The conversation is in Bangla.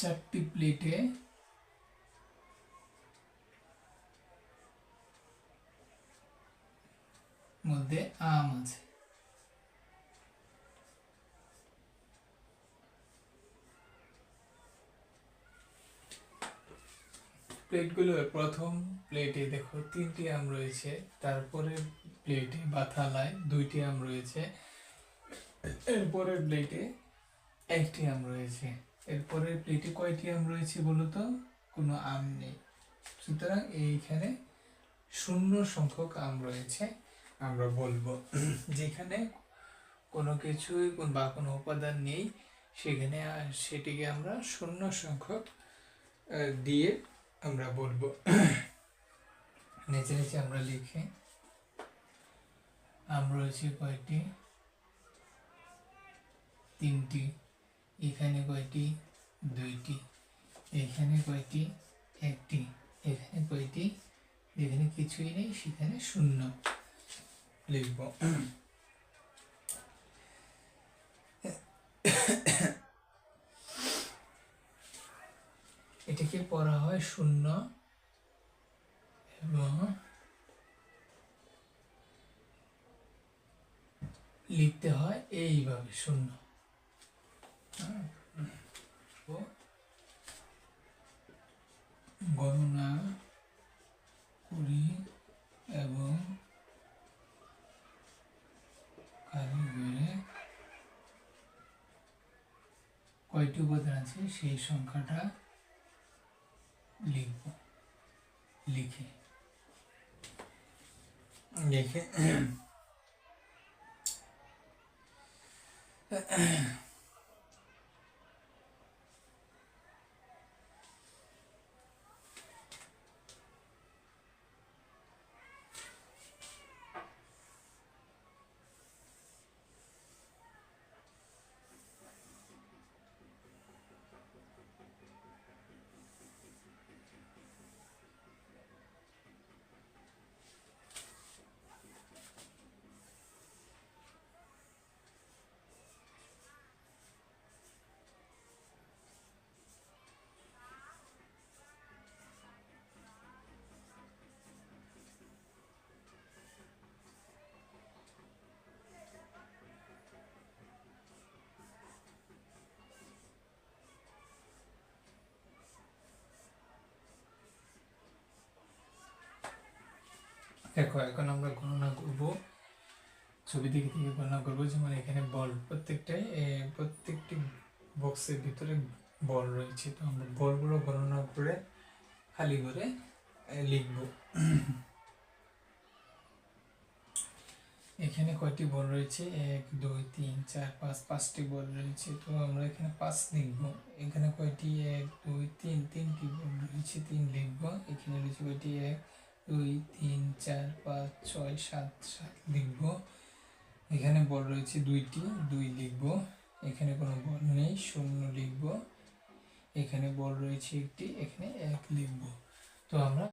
চারটি প্লেটে মধ্যে আম আছে। প্লেটগুলোর প্রথম প্লেটে দেখো তিনটি আম রয়েছে, তারপরে প্লেটে বা থালায় দুইটি আম রয়েছে, এরপরের প্লেটে একটি আম রয়েছে। এরপরের প্লেটে কয়টি আম রয়েছে বলো তো কোনো আম নেই। সুতরাং এইখানে শূন্য সংখ্যক আম রয়েছে আমরা বলব। যেখানে কোনো কিছুই বা কোনো উপাদান নেই, সেখানে সেটিকে আমরা শূন্য সংখ্যক দিয়ে আমরা বলব। নিচে নিচে আমরা লিখি, আম রয়েছে কয়টি? তিনটি। এখানে কয়টি? দুইটি। এখানে কয়টি? একটি। এখানে কয়টি? যেখানে কিছুই নেই, সেখানে শূন্য। লিখব। এটাকে পড়া হয় শূন্য এবং লিখতে হয় এইভাবে শূন্য। গণনা করি এবং কারিগরে কয়টি উপাদান আছে সেই সংখ্যাটা লিখব লিখে। লিখে। দেখো, এখন আমরা গণনা করব, ছবি দিকে থেকে গণনা করব, যেমন এখানে বল প্রত্যেকটাই প্রত্যেকটি বক্সের ভিতরে বল রয়েছে। তো আমরা বলগুলো গণনা করে খালি করে লিখব। এখানে কয়টি বল রয়েছে? এক, দুই, তিন, চার, পাঁচ, পাঁচটি বল রয়েছে। তো আমরা এখানে পাঁচ লিখব। এখানে কয়টি? এক, দুই, তিন, তিনটি বল রয়েছে, তিন লিখব। এখানে রয়েছে কয়টি? এক দুই, তিন, চার, পাঁচ, ছয়, সাত সাত লিখব। এখানে বল রয়েছে দুইটি, দুই লিখব। এখানে কোনো বল নেই, শূন্য লিখব। এখানে বল রয়েছে একটি, এখানে এক লিখব। তো আমরা